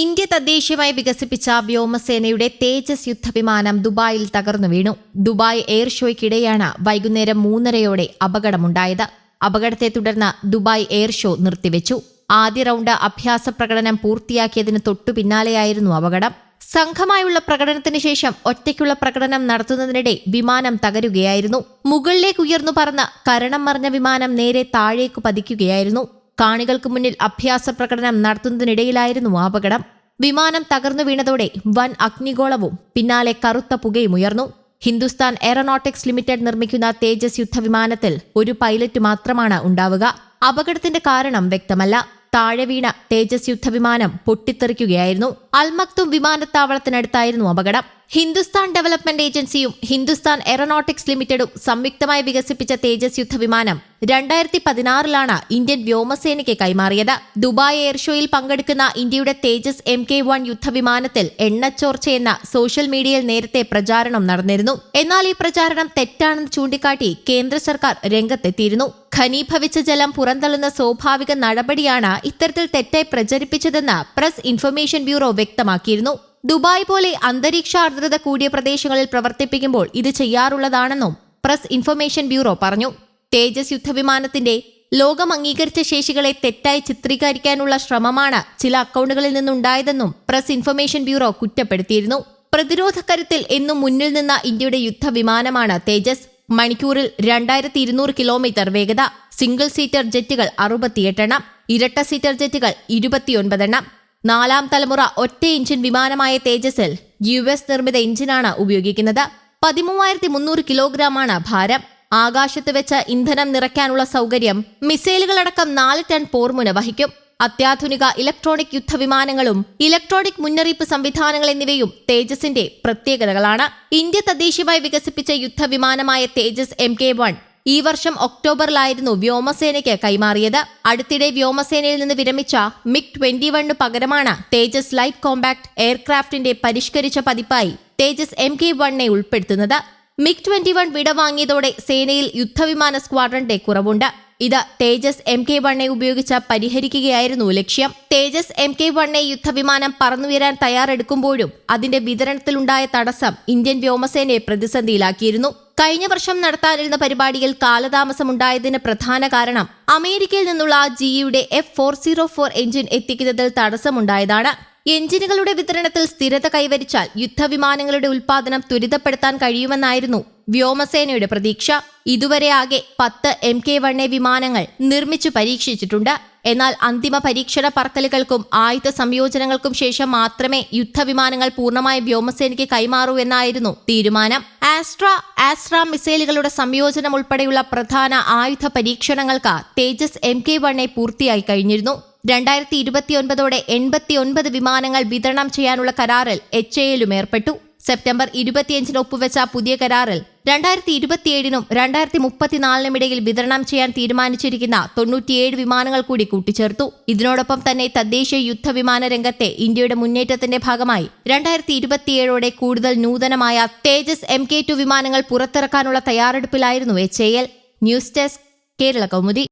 India തദ്ദേശീയമായി വികസിപ്പിച്ച വ്യോമസേനയുടെ തേജസ് യുദ്ധവിമാനം ദുബായിൽ തകർന്നു വീണു. ദുബായ് എയർ ഷോയ്ക്കിടെയാണ് വൈകുന്നേരം മൂന്നരയോടെ അപകടമുണ്ടായത്. അപകടത്തെ തുടർന്ന് ദുബായ് എയർ ഷോ നിർത്തിവെച്ചു. ആദ്യ റൗണ്ട് അഭ്യാസ പ്രകടനം പൂർത്തിയാക്കിയതിന് തൊട്ടു പിന്നാലെയായിരുന്നു അപകടം. സംഘമായുള്ള പ്രകടനത്തിന് ശേഷം ഒറ്റയ്ക്കുള്ള പ്രകടനം നടത്തുന്നതിനിടെ വിമാനം തകരുകയായിരുന്നു. മുകളിലേക്ക് ഉയർന്നു പറന്ന് കരണം മറിഞ്ഞ വിമാനം നേരെ താഴേക്ക് പതിക്കുകയായിരുന്നു. കാണികൾക്ക് മുന്നിൽ അഭ്യാസ പ്രകടനം നടത്തുന്നതിനിടയിലായിരുന്നു അപകടം. വിമാനം തകർന്നു വീണതോടെ വൻ അഗ്നിഗോളവും പിന്നാലെ കറുത്ത പുകയും ഉയർന്നു. ഹിന്ദുസ്ഥാൻ എയറോനോട്ടിക്സ് ലിമിറ്റഡ് നിർമ്മിക്കുന്ന തേജസ് യുദ്ധവിമാനത്തിൽ ഒരു പൈലറ്റ് മാത്രമാണ് ഉണ്ടാവുക. അപകടത്തിന്റെ കാരണം വ്യക്തമല്ല. താഴെ വീണ തേജസ് യുദ്ധവിമാനം പൊട്ടിത്തെറിക്കുകയായിരുന്നു. അൽമക്തും വിമാനത്താവളത്തിനടുത്തായിരുന്നു അപകടം. ഹിന്ദുസ്ഥാൻ ഡെവലപ്മെന്റ് ഏജൻസിയും ഹിന്ദുസ്ഥാൻ എയറോനോട്ടിക്സ് ലിമിറ്റഡും സംയുക്തമായി വികസിപ്പിച്ച തേജസ് യുദ്ധ വിമാനം രണ്ടായിരത്തി പതിനാറിലാണ് ഇന്ത്യൻ വ്യോമസേനയ്ക്ക് കൈമാറിയത്. ദുബായ് എയർ ഷോയിൽ പങ്കെടുക്കുന്ന ഇന്ത്യയുടെ തേജസ് എം കെ വൺ യുദ്ധവിമാനത്തിൽ എണ്ണച്ചോർച്ചയെന്ന സോഷ്യൽ മീഡിയയിൽ നേരത്തെ പ്രചാരണം നടന്നിരുന്നു. എന്നാൽ ഈ പ്രചാരണം തെറ്റാണെന്ന് ചൂണ്ടിക്കാട്ടി കേന്ദ്ര സർക്കാർ രംഗത്തെത്തിയിരുന്നു. ഖനീഭവിച്ച ജലം പുറന്തള്ളുന്ന സ്വാഭാവിക നടപടിയാണ് ഇത്തരത്തിൽ തെറ്റായി പ്രചരിപ്പിച്ചതെന്ന് പ്രസ് ഇൻഫർമേഷൻ ബ്യൂറോ വ്യക്തമാക്കിയിരുന്നു. ദുബായ് പോലെ അന്തരീക്ഷ ആർദ്രത കൂടിയ പ്രദേശങ്ങളിൽ പ്രവർത്തിപ്പിക്കുമ്പോൾ ഇത് ചെയ്യാറുള്ളതാണെന്നും പ്രസ് ഇൻഫർമേഷൻ ബ്യൂറോ പറഞ്ഞു. തേജസ് യുദ്ധവിമാനത്തിന്റെ ലോകം അംഗീകരിച്ച ശേഷികളെ തെറ്റായി ചിത്രീകരിക്കാനുള്ള ശ്രമമാണ് ചില അക്കൗണ്ടുകളിൽ നിന്നുണ്ടായതെന്നും പ്രസ് ഇൻഫർമേഷൻ ബ്യൂറോ കുറ്റപ്പെടുത്തിയിരുന്നു. പ്രതിരോധ കരുത്തിൽ എന്നും മുന്നിൽ നിന്ന ഇന്ത്യയുടെ യുദ്ധവിമാനമാണ് തേജസ്. മണിക്കൂറിൽ രണ്ടായിരത്തി ഇരുന്നൂറ് കിലോമീറ്റർ വേഗത. സിംഗിൾ സീറ്റർ ജെറ്റുകൾ അറുപത്തിയെട്ടെണ്ണം ഇരട്ട സീറ്റർ ജെറ്റുകൾ ഇരുപത്തിയൊൻപതെണ്ണം നാലാം തലമുറ ഒറ്റ എഞ്ചിൻ വിമാനമായ തേജസിൽ യു എസ് നിർമ്മിത എഞ്ചിനാണ് ഉപയോഗിക്കുന്നത്. പതിമൂവായിരത്തി മുന്നൂറ് കിലോഗ്രാമാണ് ഭാരം. ആകാശത്ത് വെച്ച് ഇന്ധനം നിറയ്ക്കാനുള്ള സൗകര്യം മിസൈലുകളടക്കം നാല് ടൺ പോർമുന വഹിക്കും. അത്യാധുനിക ഇലക്ട്രോണിക് യുദ്ധവിമാനങ്ങളും ഇലക്ട്രോണിക് മുന്നറിയിപ്പ് സംവിധാനങ്ങൾ എന്നിവയും തേജസിന്റെ പ്രത്യേകതകളാണ്. ഇന്ത്യ തദ്ദേശീയമായി വികസിപ്പിച്ച യുദ്ധവിമാനമായ തേജസ് എം കെ വൺ ഈ വർഷം ഒക്ടോബറിലായിരുന്നു വ്യോമസേനയ്ക്ക് കൈമാറിയത്. അടുത്തിടെ വ്യോമസേനയിൽ നിന്ന് വിരമിച്ച മിഗ് ട്വന്റി വണ്ണിന് പകരമാണ് തേജസ് ലൈറ്റ് കോമ്പാക്ട് എയർക്രാഫ്റ്റിന്റെ പരിഷ്കരിച്ച പതിപ്പായി തേജസ് എം കെ വണ്ണിനെ ഉൾപ്പെടുത്തുന്നത്. മിഗ് ട്വന്റി വൺ വിടവാങ്ങിയതോടെ സേനയിൽ യുദ്ധവിമാന സ്ക്വാഡ്രന്റെ കുറവുണ്ട്. ഇത് തേജസ് എം കെ വണ്ണെ ഉപയോഗിച്ച് പരിഹരിക്കുകയായിരുന്നു ലക്ഷ്യം. തേജസ് എം കെ വണ്ണെ യുദ്ധവിമാനം പറന്നുയരാൻ തയ്യാറെടുക്കുമ്പോഴും അതിന്റെ വിതരണത്തിലുണ്ടായ തടസ്സം ഇന്ത്യൻ വ്യോമസേനയെ പ്രതിസന്ധിയിലാക്കിയിരുന്നു. കഴിഞ്ഞ വർഷം നടത്താനിരുന്ന പരിപാടിയിൽ കാലതാമസമുണ്ടായതിന് പ്രധാന കാരണം അമേരിക്കയിൽ നിന്നുള്ള ജിയുടെ F four zero four engine എത്തിക്കുന്നതിൽ തടസ്സമുണ്ടായതാണ്. എഞ്ചിനുകളുടെ വിതരണത്തിൽ സ്ഥിരത കൈവരിച്ചാൽ യുദ്ധവിമാനങ്ങളുടെ ഉൽപാദനം ത്വരിതപ്പെടുത്താൻ കഴിയുമെന്നായിരുന്നു വ്യോമസേനയുടെ പ്രതീക്ഷ. ഇതുവരെ ആകെ പത്ത് എം കെ വൺ എ വിമാനങ്ങൾ നിർമ്മിച്ചു പരീക്ഷിച്ചിട്ടുണ്ട്. എന്നാൽ അന്തിമ പരീക്ഷണ പറക്കലുകൾക്കും ആയുധ സംയോജനങ്ങൾക്കും ശേഷം മാത്രമേ യുദ്ധവിമാനങ്ങൾ പൂർണമായി വ്യോമസേനയ്ക്ക് കൈമാറൂ എന്നായിരുന്നു തീരുമാനം. ആസ്ട്ര ആസ്ട്ര മിസൈലുകളുടെ സംയോജനം ഉൾപ്പെടെയുള്ള പ്രധാന ആയുധ പരീക്ഷണങ്ങൾക്ക് Tejas M K one A പൂർത്തിയായി കഴിഞ്ഞിരുന്നു. രണ്ടായിരത്തി ഇരുപത്തിയൊൻപതോടെ എൺപത്തിയൊൻപത് വിമാനങ്ങൾ വിതരണം ചെയ്യാനുള്ള കരാറിൽ എച്ച് എയിലും ഏർപ്പെട്ടു. സെപ്റ്റംബർ ഇരുപത്തിയഞ്ചിന് ഒപ്പുവെച്ച പുതിയ കരാറിൽ രണ്ടായിരത്തി ഇരുപത്തിയേഴിനും രണ്ടായിരത്തി മുപ്പത്തിനാലിനും ഇടയിൽ വിതരണം ചെയ്യാൻ തീരുമാനിച്ചിരിക്കുന്ന തൊണ്ണൂറ്റിയേഴ് വിമാനങ്ങൾ കൂടി കൂട്ടിച്ചേർത്തു. ഇതിനോടൊപ്പം തന്നെ തദ്ദേശീയ യുദ്ധവിമാന രംഗത്തെ ഇന്ത്യയുടെ മുന്നേറ്റത്തിന്റെ ഭാഗമായി രണ്ടായിരത്തി ഇരുപത്തിയേഴോടെ കൂടുതൽ നൂതനമായ തേജസ് എം കെ ടു വിമാനങ്ങൾ പുറത്തിറക്കാനുള്ള തയ്യാറെടുപ്പിലായിരുന്നു H L. News desk Kerala Kaumudi.